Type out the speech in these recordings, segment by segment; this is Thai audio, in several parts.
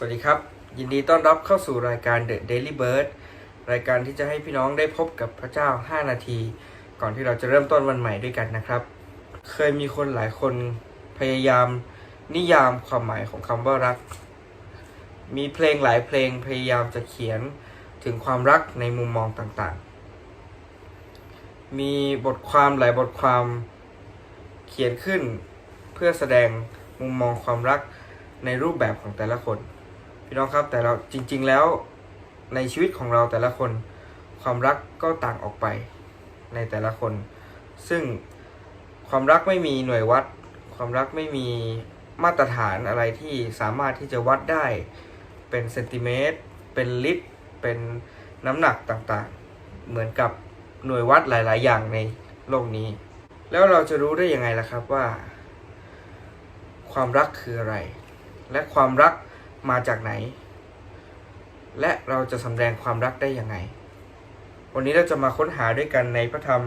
สวัสดีครับ ยินดีต้อนรับเข้าสู่รายการ The Daily Bird รายการที่จะให้พี่น้องได้พบกับพระเจ้า 5 นาที ก่อนที่เราจะเริ่มต้นวันใหม่ด้วยกันนะครับ เคยมีคนหลายคนพยายาม นิยามความหมายของคำว่ารัก มีเพลงหลายเพลงพยายามจะเขียนถึงความรักในมุมมองต่างๆ มีบทความหลายบทความเขียนขึ้นเพื่อแสดงมุมมองความรักในรูปแบบของแต่ละคน พี่น้องครับแต่เราจริง ๆแล้วในชีวิตของเราแต่ละคนความรักก็ต่างออกไปในแต่ละคน ซึ่งความรักไม่มีหน่วยวัด ความรักไม่มีมาตรฐานอะไรที่สามารถที่จะวัดได้เป็นเซนติเมตร เป็นลิตร เป็นน้ำหนักต่างๆ เหมือนกับหน่วยวัดหลาย ๆ อย่างในโลกนี้ แล้วเราจะรู้ได้ยังไงล่ะครับว่า ความรักคืออะไร และความรัก มาจากไหน และเราจะสำแดงความรักได้ยังไง วันนี้เราจะมาค้นหาด้วยกันในพระธรรม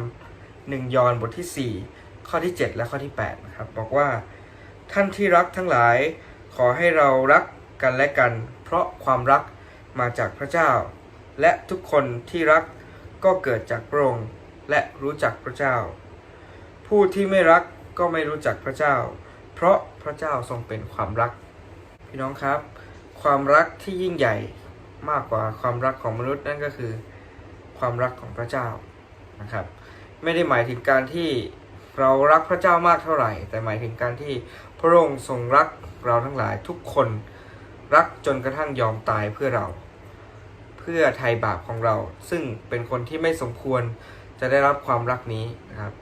หนึ่งยอห์นบทที่ 4 ข้อที่ 7 และข้อที่ 8 นะครับ บอกว่าท่านที่รักทั้งหลายขอให้เรารักกันและกัน เพราะความรักมาจากพระเจ้า และทุกคนที่รักก็เกิดจากพระองค์และรู้จักพระเจ้า ผู้ที่ไม่รักก็ไม่รู้จักพระเจ้า เพราะพระเจ้าทรงเป็นความรัก พี่น้องครับ ความรักที่ยิ่งใหญ่มากกว่าความรักของมนุษย์นั่นก็คือ ความรักของพระเจ้านะครับ ไม่ได้หมายถึงการที่เรารักพระเจ้ามากเท่าไหร่ แต่หมายถึงการที่พระองค์ทรงรักเราทั้งหลายทุกคนรักจนกระทั่งยอมตายเพื่อเรา เพื่อไถ่บาปของเรา ซึ่งเป็นคนที่ไม่สมควรจะได้รับความรักนี้นะครับ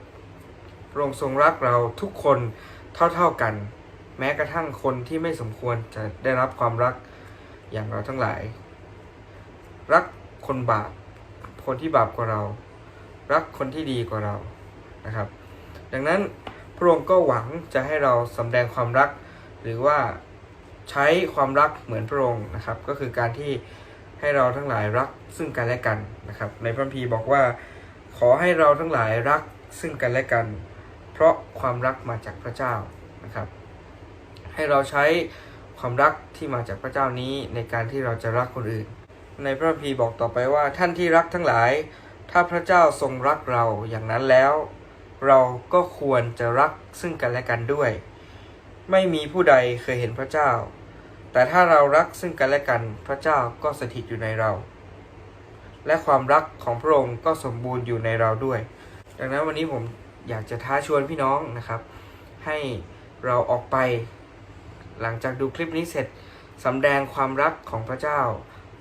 พระองค์ทรงรักเราทุกคนเท่าๆกัน แม้กระทั่งคนที่ไม่สมควรจะได้รับความรัก อย่างเราทั้งหลาย รักคนบาป คนที่บาปกว่าเรา รักคนที่ดีกว่าเรานะครับ ดังนั้นพระองค์ก็หวังจะให้เราสำแดงความรัก หรือว่าใช้ความรักเหมือนพระองค์นะครับ ก็คือการที่ให้เราทั้งหลายรักซึ่งกันและกันนะครับ ในพระคัมภีบอกว่า ขอให้เราทั้งหลายรักซึ่งกันและกัน เพราะความรักมาจากพระเจ้านะครับ ให้เราใช้ ความรักที่มาจากพระเจ้านี้ในการที่เราจะรักคนอื่น ในพระคัมภีบอกต่อไปว่าท่านที่รักทั้งหลาย ถ้าพระเจ้าทรงรักเราอย่างนั้นแล้ว เราก็ควรจะรักซึ่งกันและกันด้วย ไม่มีผู้ใดเคยเห็นพระเจ้า แต่ถ้าเรารักซึ่งกันและกันพระเจ้าก็สถิตอยู่ในเรา และความรักของพระองค์ก็สมบูรณ์อยู่ในเราด้วย ดังนั้นวันนี้ผมอยากจะท้าชวนพี่น้องนะครับ ให้เราออกไป หลังจากดูคลิปนี้เสร็จสำแดงความรักของพระเจ้า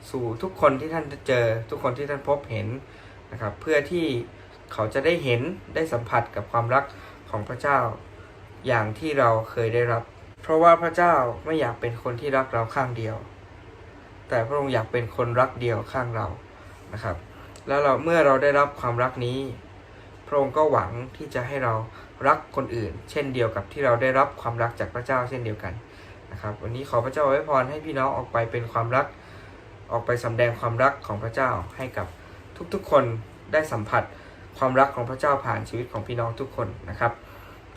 สู่ทุกคนที่ท่านจะเจอ ทุกคนที่ท่านพบเห็นนะครับ เพื่อที่เขาจะได้เห็นได้สัมผัสกับความรักของพระเจ้า อย่างที่เราเคยได้รับ เพราะว่าพระเจ้าไม่อยากเป็นคนที่รักเราข้างเดียว แต่พระองค์อยากเป็นคนรักเดียวข้างเรานะครับ แล้วเราเมื่อเราได้รับความรักนี้ พระองค์ก็หวังที่จะให้เรารักคนอื่น เช่นเดียวกับที่เราได้รับความรักจากพระเจ้าเช่นเดียวกัน นะครับ วันนี้ขอพระเจ้าอวยพรให้พี่น้องออกไปเป็นความรัก ออกไปสำแดงความรักของพระเจ้าให้กับทุกๆคนได้สัมผัสความรักของพระเจ้าผ่านชีวิตของพี่น้องทุกคนนะครับ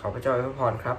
ขอพระเจ้าอวยพรครับ